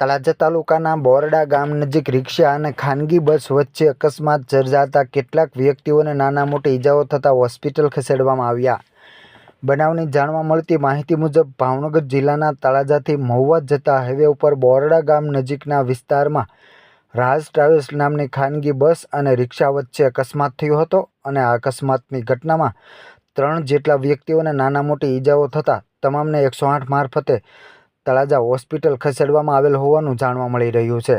તળાજા તાલુકાના બોરડા ગામ નજીક રિક્ષા અને ખાનગી બસ વચ્ચે અકસ્માત સર્જાતા કેટલાક વ્યક્તિઓને નાના મોટી ઈજાઓ થતાં હોસ્પિટલ ખસેડવામાં આવ્યા. બનાવની જાણવા મળતી માહિતી મુજબ ભાવનગર જિલ્લાના તળાજાથી મહુવા જતા હાઈવે ઉપર બોરડા ગામ નજીકના વિસ્તારમાં રાજ ટ્રાવેલ્સ નામની ખાનગી બસ અને રિક્ષા વચ્ચે અકસ્માત થયો હતો અને આ અકસ્માતની ઘટનામાં ત્રણ જેટલા વ્યક્તિઓને નાના મોટી ઈજાઓ થતાં તમામને એકસો આઠ મારફતે તળાજા હોસ્પિટલ ખસેડવામાં આવેલ હોવાનું જાણવા મળી રહ્યું છે.